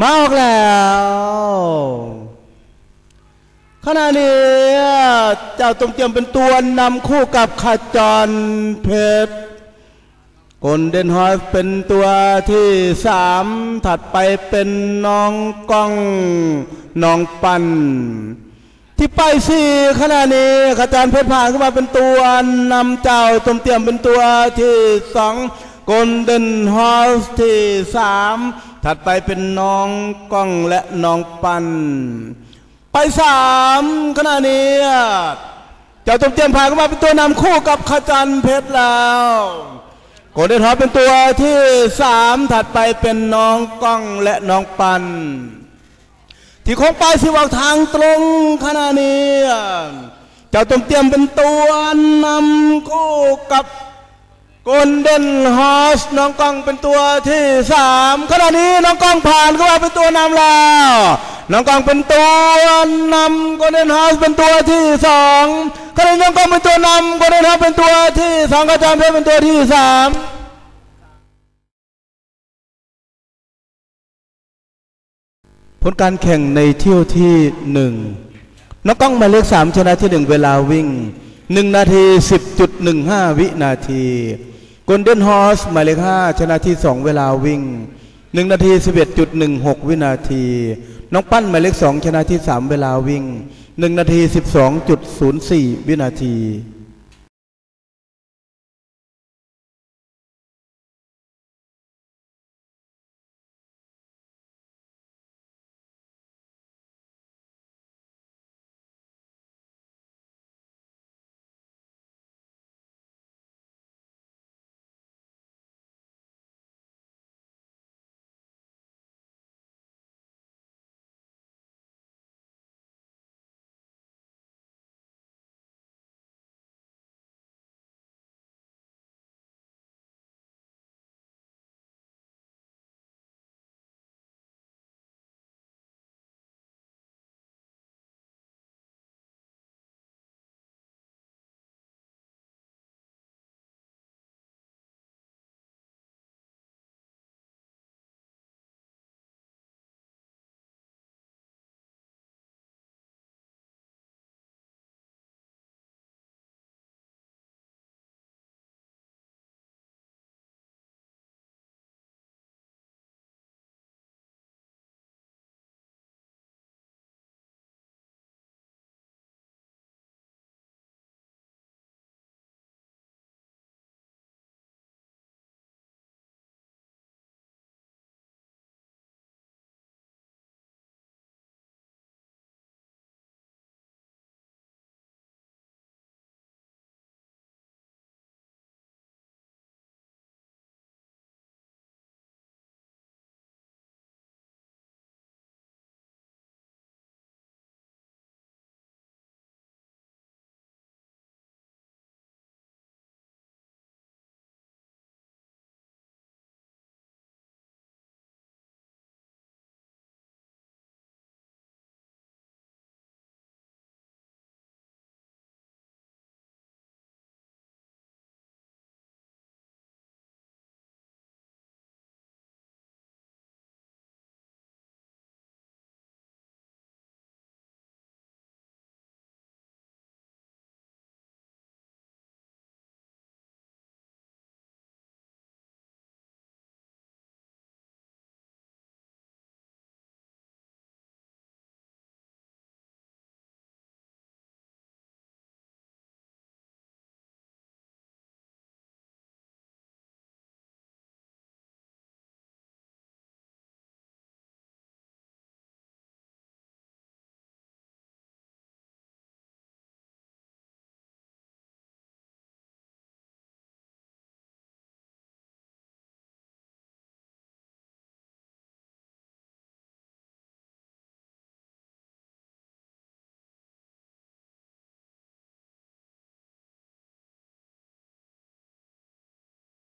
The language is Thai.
มาออกแล้วขณะนี้เจ้าตรงเตรียมเป็นตัวนำคู่กับขจรเพชรกลเดนฮอยเป็นตัวที่สามถัดไปเป็นน้องก้องน้องปัน ที่ไปสี่ขณะนี้ขจรเพชรผ่านขึ้นมาเป็นตัวนำเจ้าตรงเตรียมเป็นตัวที่สอง กลเดนฮอสที่สามถัดไปเป็นน้องก้องและน้องปัน ไปสามขณะนี้เจ้าตรงเตียมผ่านเข้ามาเป็นตัวนำคู่กับขจันเพชรแล้วโกลเด้นฮอปเป็นตัวที่สามถัดไปเป็นน้องก้องและน้องปัน ที่คงไปสิวาทางตรงขณะนี้เจ้าตรงเตียมเป็นตัวนำคู่กับ กลเด้นฮอสน้องก้องเป็นตัวที่สามขณะนี้น้องก้องผ่านเข้ามาเป็นตัวนำแล้ว น้องก้องเป็นตัวนำกลเด้นฮอสเป็นตัวที่สองขณะนี้น้องก้องเป็นตัวนำกลเด้นฮอสเป็นตัวที่สองกระจายเพชรเป็นตัวที่สามผลการแข่งในเที่ยวที่หนึ่งน้องก้องหมายเลขสามชนะที่หนึ่งเวลาวิ่ง หนึ่งนาทีสิบจุดหนึ่งห้าวินาทีกลเด้นฮอสหมายเลขห้าชนะที่สองเวลาวิ่งหนึ่งนาทีสิบเอ็ดจุดหนึ่งหกวินาที น้องปั้นหมายเลขสองชนะที่สามเวลาวิ่งหนึ่งนาทีสิบสองจุดศูนย์สี่วินาที